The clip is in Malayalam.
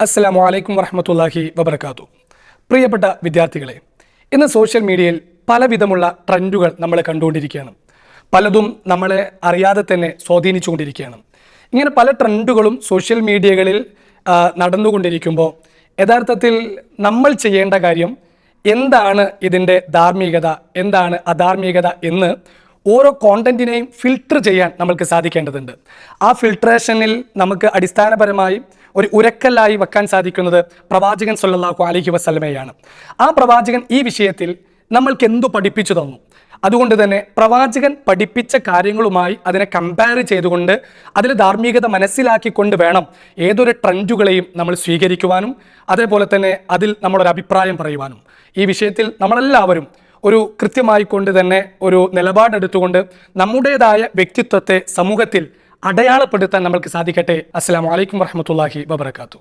അസ്സലാമു അലൈക്കും വറഹമത്തല്ലാഹി വബർക്കാത്തു പ്രിയപ്പെട്ട വിദ്യാർത്ഥികളെ ഇന്ന് സോഷ്യൽ മീഡിയയിൽ പലവിധമുള്ള ട്രെൻഡുകൾ നമ്മൾ കണ്ടുകൊണ്ടിരിക്കുകയാണ്. പലതും നമ്മളെ അറിയാതെ തന്നെ സ്വാധീനിച്ചുകൊണ്ടിരിക്കുകയാണ്. ഇങ്ങനെ പല ട്രെൻഡുകളും സോഷ്യൽ മീഡിയകളിൽ നടന്നുകൊണ്ടിരിക്കുമ്പോൾ യഥാർത്ഥത്തിൽ നമ്മൾ ചെയ്യേണ്ട കാര്യം എന്താണ് ഇതിന്റെ ധാർമ്മികത എന്താണ് അധാർമികത എന്ന് ഓരോ കോണ്ടന്റിനെയും ഫിൽട്ടർ ചെയ്യാൻ നമുക്ക് സാധിക്കേണ്ടതുണ്ട്. ആ ഫിൽട്രേഷനിൽ നമുക്ക് അടിസ്ഥാനപരമായി ഒരു ഉരക്കല്ലായി വെക്കാൻ സാധിക്കുന്നത് പ്രവാചകൻ സല്ലല്ലാഹു അലൈഹി വസല്ലമയാണ്. ആ പ്രവാചകൻ ഈ വിഷയത്തിൽ നമ്മൾക്ക് എന്തു പഠിപ്പിച്ചു തന്നു? അതുകൊണ്ട് തന്നെ പ്രവാചകൻ പഠിപ്പിച്ച കാര്യങ്ങളുമായി അതിനെ കമ്പയർ ചെയ്തുകൊണ്ട് അതിൽ ധാർമ്മികത മനസ്സിലാക്കിക്കൊണ്ട് വേണം ഏതൊരു ട്രെൻഡുകളെയും നമ്മൾ സ്വീകരിക്കുവാനും അതേപോലെ തന്നെ അതിൽ നമ്മളൊരു അഭിപ്രായം പറയുവാനും. ഈ വിഷയത്തിൽ നമ്മളെല്ലാവരും ഒരു കൃത്യമായി കൊണ്ട് തന്നെ ഒരു നിലപാടെടുത്തുകൊണ്ട് നമ്മുടേതായ വ്യക്തിത്വത്തെ സമൂഹത്തിൽ അടയാളപ്പെടുത്താൻ നമ്മൾക്ക് സാധിക്കട്ടെ. അസ്സാം വലൈക്കും വർഹമത്തല്ലാഹി വബർക്കാത്തു